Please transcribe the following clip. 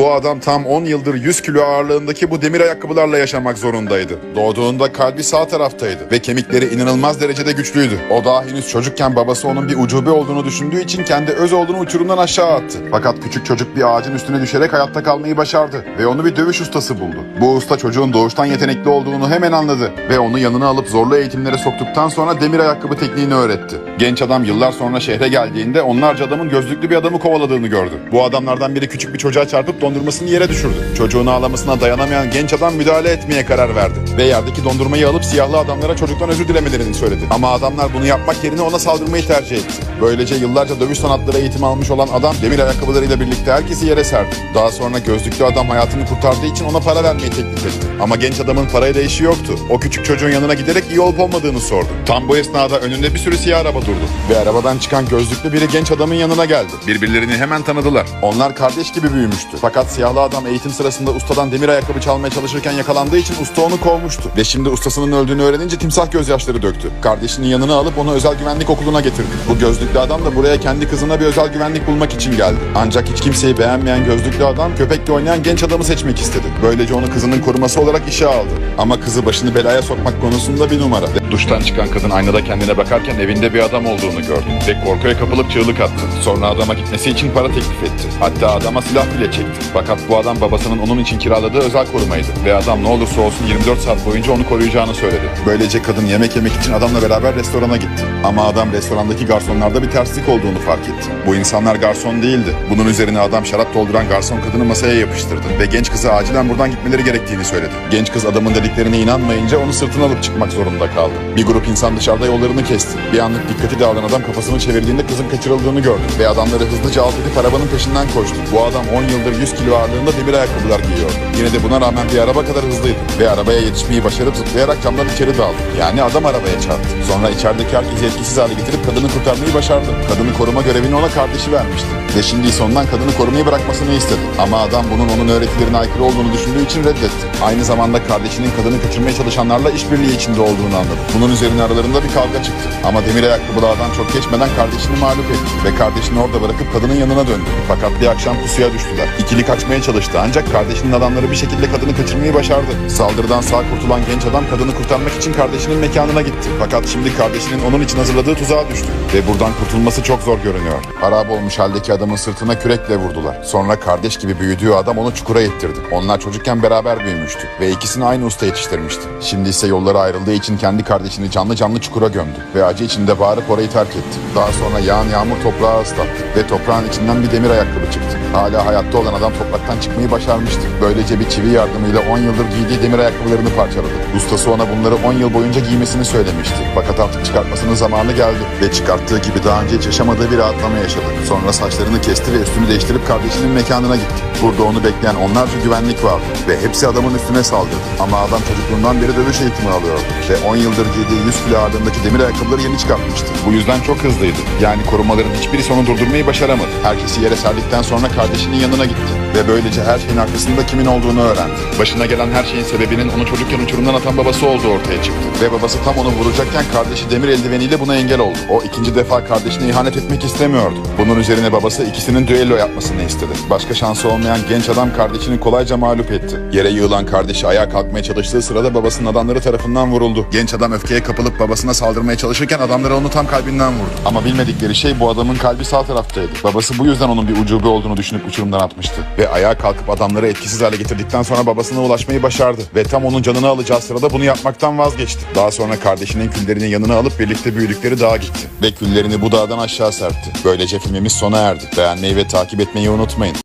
Bu adam tam 10 yıldır 100 kilo ağırlığındaki bu demir ayakkabılarla yaşamak zorundaydı. Doğduğunda kalbi sağ taraftaydı ve kemikleri inanılmaz derecede güçlüydü. O daha henüz çocukken babası onun bir ucube olduğunu düşündüğü için kendi öz olduğunu uçurumdan aşağı attı. Fakat küçük çocuk bir ağacın üstüne düşerek hayatta kalmayı başardı ve onu bir dövüş ustası buldu. Bu usta çocuğun doğuştan yetenekli olduğunu hemen anladı ve onu yanına alıp zorlu eğitimlere soktuktan sonra demir ayakkabı tekniğini öğretti. Genç adam yıllar sonra şehre geldiğinde onlarca adamın gözlüklü bir adamı kovaladığını gördü. Bu adamlardan biri küçük bir çocuğa çarpıp dondurmasını yere düşürdü. Çocuğun ağlamasına dayanamayan genç adam müdahale etmeye karar verdi. Ve yerdeki dondurmayı alıp siyahlı adamlara çocuktan özür dilemelerini söyledi. Ama adamlar bunu yapmak yerine ona saldırmayı tercih etti. Böylece yıllarca dövüş sanatları eğitimi almış olan adam demir ayakkabılarıyla birlikte herkesi yere serdi. Daha sonra gözlüklü adam hayatını kurtardığı için ona para vermeyi teklif etti. Ama genç adamın parayla işi yoktu. O küçük çocuğun yanına giderek iyi olup olmadığını sordu. Tam bu esnada önünde bir sürü siyah araba durdu. Ve arabadan çıkan gözlüklü biri genç adamın yanına geldi. Birbirlerini hemen tanıdılar. Onlar kardeş gibi büyümüştü. Fakat siyahlı adam eğitim sırasında ustadan demir ayakkabı çalmaya çalışırken yakalandığı için usta onu kovmuştu. Ve şimdi ustasının öldüğünü öğrenince timsah gözyaşları döktü. Kardeşinin yanına alıp onu özel güvenlik okuluna getirdi. Bu gözlüklü adam da buraya kendi kızına bir özel güvenlik bulmak için geldi. Ancak hiç kimseyi beğenmeyen gözlüklü adam köpekle oynayan genç adamı seçmek istedi. Böylece onu kızının koruması olarak işe aldı. Ama kızı başını belaya sokmak konusunda bir numara. Duştan çıkan kadın aynada kendine bakarken evinde bir adam olduğunu gördü. Ve korkuya kapılıp çığlık attı. Sonra adama gitmesi için para teklif etti. Hatta adama silah bile çekti. Fakat bu adam babasının onun için kiraladığı özel korumaydı. Ve adam ne olursa olsun 24 saat boyunca onu koruyacağını söyledi. Böylece kadın yemek yemek için adamla beraber restorana gitti. Ama adam restorandaki garsonlarda bir terslik olduğunu fark etti. Bu insanlar garson değildi. Bunun üzerine adam şarap dolduran garson kadını masaya yapıştırdı. Ve genç kıza acilen buradan gitmeleri gerektiğini söyledi. Genç kız adamın dediklerine inanmayınca onu sırtına alıp çıkmak zorunda kaldı. Bir grup insan dışarıda yollarını kesti. Bir anlık dikkati dağılan adam kafasını çevirdiğinde kızın kaçırıldığını gördü. Ve adamları hızlıca alt edip arabanın peşinden koştu. Bu adam 10 yıldır 100 kilo ağırlığında demir ayakkabılar giyiyordu. Yine de buna rağmen bir araba kadar hızlıydı. Ve arabaya yetişmeyi başarıp zıplayarak camdan içeri daldı. Yani adam arabaya çarptı. Sonra içerideki herkesi etkisiz hale getirip kadını kurtarmayı başardı. Kadını koruma görevini ona kardeşi vermişti. Ve şimdi ise ondan kadını korumayı bırakmasını istedi. Ama adam bunun onun öğretilerine aykırı olduğunu düşündüğü için reddetti. Aynı zamanda kardeşinin kadını kaçırmaya çalışanlarla işbirliği içinde olduğunu anladı. Bunun üzerine aralarında bir kavga çıktı. Ama demir ayakkabılı adam çok geçmeden kardeşini mağlup etti. Ve kardeşini orada bırakıp kadının yanına döndü. Fakat bir akşam pusuya düştüler. İkili kaçmaya çalıştı ancak kardeşinin adamları bir şekilde kadını kaçırmayı başardı. Saldırıdan sağ kurtulan genç adam kadını kurtarmak için kardeşinin mekanına gitti. Fakat şimdi kardeşinin onun için hazırladığı tuzağa düştü. Ve buradan kurtulması çok zor görünüyor. Harap olmuş haldeki adamın sırtına kürekle vurdular. Sonra kardeş gibi büyüdüğü adam onu çukura ittirdi. Onlar çocukken beraber büyümüştü. Ve ikisini aynı usta yetiştirmişti. Şimdi ise yolları ayrıldığı için kendi kardeşini canlı canlı çukura gömdü. Ve acı içinde bağırıp orayı terk etti. Daha sonra yağan yağmur toprağı ıslattı. Ve toprağın içinden bir demir ayakkabı çıktı. Hala hayatta olan adam topraktan çıkmayı başarmıştı. Böylece bir çivi yardımıyla 10 yıldır giydiği demir ayakkabılarını parçaladı. Ustası ona bunları 10 yıl boyunca giymesini söylemişti. Fakat artık çıkartmasının zamanı geldi. Ve çıkarttığı gibi daha önce hiç yaşamadığı bir rahatlama yaşadı. Sonra saçlarını kesti ve üstünü değiştirip kardeşinin mekanına gitti. Burada onu bekleyen onlarca güvenlik vardı. Ve hepsi adamın üstüne saldırdı. Ama adam çocukluğundan beri dövüş eğitimi alıyordu. Ve 10 yıldır giydiği 100 kilo ağırlığındaki demir ayakkabıları yeni çıkartmıştı. Bu yüzden çok hızlıydı. Yani korumaların hiçbirisi onu durdurmayı başaramadı. Herkesi yere serdikten sonra kardeşinin yanına gitti. Ve böylece her şeyin arkasında kimin olduğunu öğrendi. Başına gelen her şeyin sebebinin onu çocukken uçurumdan atan babası olduğu ortaya çıktı. Ve babası tam onu vuracakken kardeşi demir eldiveniyle buna engel oldu. O ikinci defa kardeşine ihanet etmek istemiyordu. Bunun üzerine babası ikisinin düello yapmasını istedi. Başka şansı olmayan genç adam kardeşini kolayca mağlup etti. Yere yığılan kardeşi ayağa kalkmaya çalıştığı sırada babasının adamları tarafından vuruldu. Genç adam öfkeye kapılıp babasına saldırmaya çalışırken adamları onu tam kalbinden vurdu. Ama bilmedikleri şey bu adamın kalbi sağ taraftaydı. Babası bu yüzden onun bir ucube olduğunu düşünüp uçurumdan atmıştı. Ve ayağa kalkıp adamları etkisiz hale getirdikten sonra babasına ulaşmayı başardı. Ve tam onun canını alacağı sırada bunu yapmaktan vazgeçti. Daha sonra kardeşinin küllerini yanına alıp birlikte büyüdükleri dağa gitti. Ve küllerini bu dağdan aşağı serpti. Böylece filmimiz sona erdi. Beğenmeyi ve takip etmeyi unutmayın.